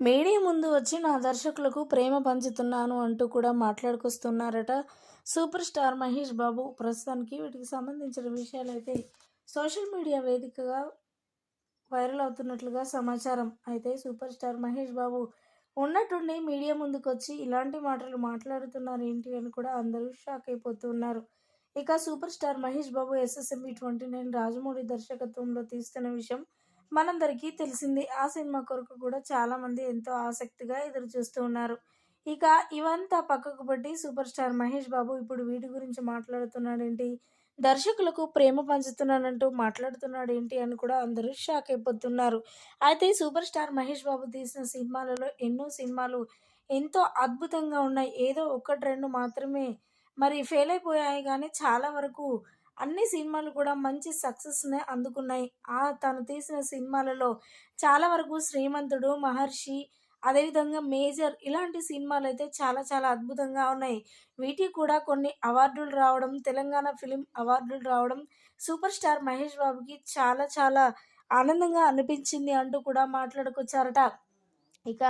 Media ముందు వచ్చి నా దర్శకులకు ప్రేమ పంచుతున్నాను అంటూ కూడా మాట్లాడుకొస్తున్నారట సూపర్ స్టార్ మహేష్ బాబు. ప్రస్తుతానికి వీటికి సంబంధించిన విషయాలైతే సోషల్ మీడియా వేదికగా వైరల్ అవుతున్నట్లుగా సమాచారం. అయితే సూపర్ స్టార్ మహేష్ బాబు ఉన్నట్టుండి మీడియా ముందుకు వచ్చి ఇలాంటి మాటలు మాట్లాడుతున్నారు ఏంటి అని కూడా అందరూ షాక్ అయిపోతున్నారు. ఇక super star Mahesh Babu SSMB twenty nine Rajamouli దర్శకత్వంలో తీస్తున్న విషయం మనందరికీ తెలిసింది. ఆ సినిమా కొరకు కూడా చాలామంది ఎంతో ఆసక్తిగా ఎదురు చూస్తూ ఉన్నారు. ఇక ఇవంతా పక్కకు పెట్టి సూపర్ స్టార్ మహేష్ బాబు ఇప్పుడు వీటి గురించి మాట్లాడుతున్నాడేంటి? దర్శకులకు ప్రేమ పంచుతున్నానంటూ మాట్లాడుతున్నాడు ఏంటి అని కూడా అందరూ షాక్ అయిపోతున్నారు. అయితే సూపర్ స్టార్ మహేష్ బాబు తీసిన సినిమాలలో ఎన్నో సినిమాలు ఎంతో అద్భుతంగా ఉన్నాయి. ఏదో ఒకటి రెండు మాత్రమే. మరి ఫెయిల్ అయిపోయాయి కానీ చాలా వరకు అన్ని సినిమాలు కూడా మంచి సక్సెస్ని అందుకున్నాయి. ఆ తను తీసిన సినిమాలలో చాలా వరకు శ్రీమంతుడు మహర్షి అదేవిధంగా మేజర్ ఇలాంటి సినిమాలు అయితే చాలా చాలా అద్భుతంగా ఉన్నాయి. వీటికి కూడా కొన్ని అవార్డులు రావడం తెలంగాణ ఫిలిం అవార్డులు రావడం సూపర్ స్టార్ మహేష్ బాబుకి చాలా చాలా ఆనందంగా అనిపించింది అంటూ కూడా మాట్లాడుకొచ్చారట. ఇక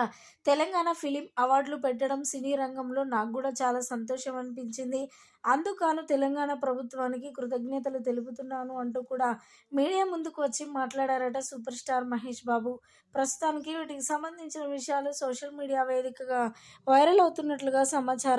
తెలంగాణ ఫిలిం అవార్డులు పెట్టడం సినీ రంగంలో నాకు కూడా చాలా సంతోషం అనిపించింది. అందుకాను తెలంగాణ ప్రభుత్వానికి కృతజ్ఞతలు తెలుపుతున్నాను అంటూ కూడా మీడియా ముందుకు వచ్చి మాట్లాడారట సూపర్ స్టార్ మహేష్ బాబు. ప్రస్తుతానికి వీటికి సంబంధించిన విషయాలు సోషల్ మీడియా వేదికగా వైరల్ అవుతున్నట్లుగా సమాచారం.